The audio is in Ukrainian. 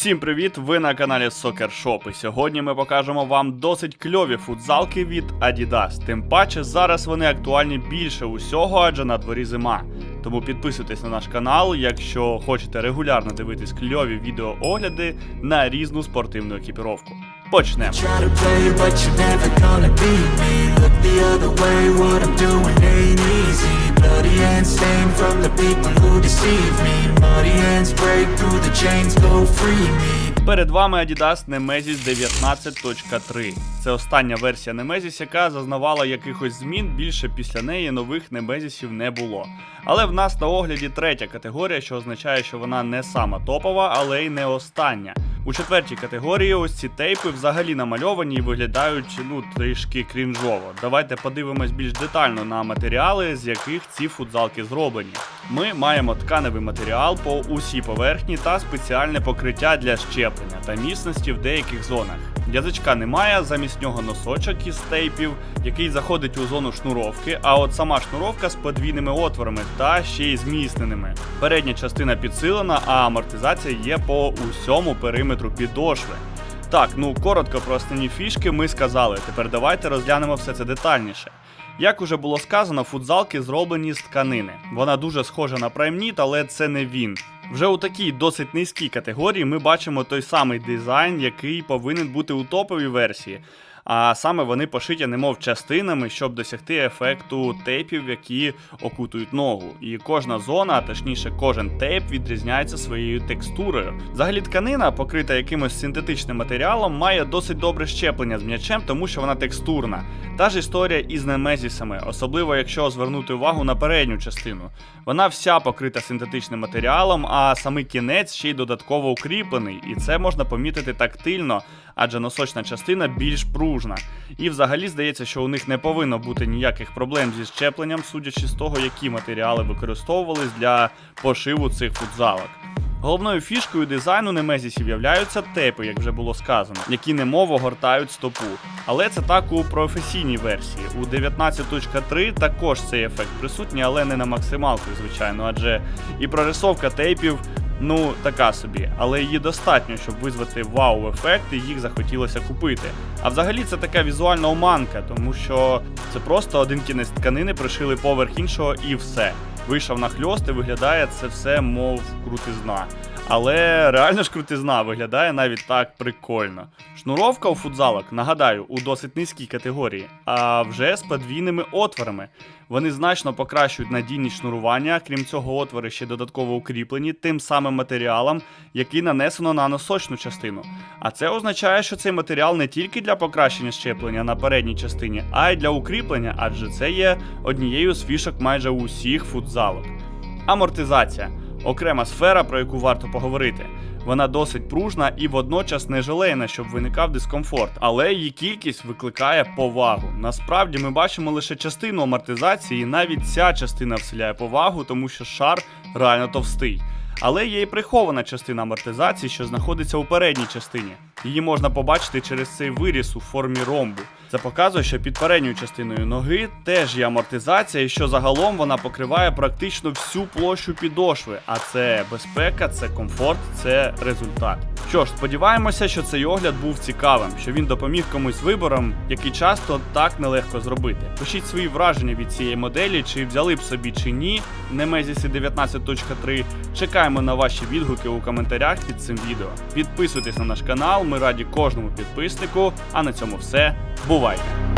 Всім привіт! Ви на каналі Soccer Shop. І сьогодні ми покажемо вам досить кльові футзалки від Adidas. Тим паче зараз вони актуальні більше усього, адже на дворі зима. Тому підписуйтесь на наш канал, якщо хочете регулярно дивитись кльові відеоогляди на різну спортивну екіпіровку. Почнемо. Перед вами Adidas Nemesis 19.3. Це остання версія Nemesis, яка зазнавала якихось змін. Більше після неї нових Немезісів не було. Але в нас на огляді третя категорія, що означає, що вона не сама топова, але й не остання. У четвертій категорії ось ці тейпи взагалі намальовані і виглядають ну трішки крінжово. Давайте подивимось більш детально на матеріали, з яких ці футзалки зроблені. Ми маємо тканевий матеріал по усій поверхні та спеціальне покриття для щеплення та міцності в деяких зонах. Язичка немає, замість нього носочок із тейпів, який заходить у зону шнуровки, а от сама шнуровка з подвійними отворами та ще й зміцненими. Передня частина підсилена, а амортизація є по усьому периметру підошви. Так, ну коротко про основні фішки ми сказали. Тепер давайте розглянемо все це детальніше. Як уже було сказано, футзалки зроблені з тканини. Вона дуже схожа на праймніт, але це не він. Вже у такій досить низькій категорії ми бачимо той самий дизайн, який повинен бути у топовій версії. А саме вони пошиті немов частинами, щоб досягти ефекту тейпів, які окутують ногу. І кожна зона, а точніше, кожен тейп відрізняється своєю текстурою. Взагалі тканина, покрита якимось синтетичним матеріалом, має досить добре щеплення з м'ячем, тому що вона текстурна. Та ж історія із немезісами, особливо якщо звернути увагу на передню частину. Вона вся покрита синтетичним матеріалом, а самий кінець ще й додатково укріплений, і це можна помітити тактильно, адже носочна частина більш пружна. І взагалі здається, що у них не повинно бути ніяких проблем зі щепленням, судячи з того, які матеріали використовувались для пошиву цих футзалок. Головною фішкою дизайну немезісів являються тейпи, як вже було сказано, які немов огортають стопу. Але це так у професійній версії. У 19.3 також цей ефект присутній, але не на максималку, звичайно, адже і прорисовка тейпів. Ну, така собі, але її достатньо, щоб визвати вау-ефект і їх захотілося купити. А взагалі це така візуальна оманка, тому що це просто один кінець тканини пришили поверх іншого і все. Вийшов на хльост і виглядає це все, мов крутизна. Але реально ж крутизна виглядає навіть так прикольно. Шнуровка у футзалок, нагадаю, у досить низькій категорії, а вже з подвійними отворами. Вони значно покращують надійність шнурування, крім цього, отвори ще додатково укріплені тим самим матеріалом, який нанесено на носочну частину. А це означає, що цей матеріал не тільки для покращення щеплення на передній частині, а й для укріплення, адже це є однією з фішок майже усіх футзалок. Амортизація окрема сфера, про яку варто поговорити. Вона досить пружна і водночас не жалена, щоб виникав дискомфорт, але її кількість викликає повагу. Насправді ми бачимо лише частину амортизації, і навіть ця частина вселяє повагу, тому що шар реально товстий. Але є і прихована частина амортизації, що знаходиться у передній частині. Її можна побачити через цей виріс у формі ромбу. Це показує, що під передньою частиною ноги теж є амортизація, і що загалом вона покриває практично всю площу підошви. А це безпека, це комфорт, це результат. Що ж, сподіваємося, що цей огляд був цікавим, що він допоміг комусь виборам, який часто так нелегко зробити. Пишіть свої враження від цієї моделі, чи взяли б собі чи ні Немезісі 19.3. Чекаємо на ваші відгуки у коментарях під цим відео. Підписуйтесь на наш канал, ми раді кожному підписнику. А на цьому все. Бувайте!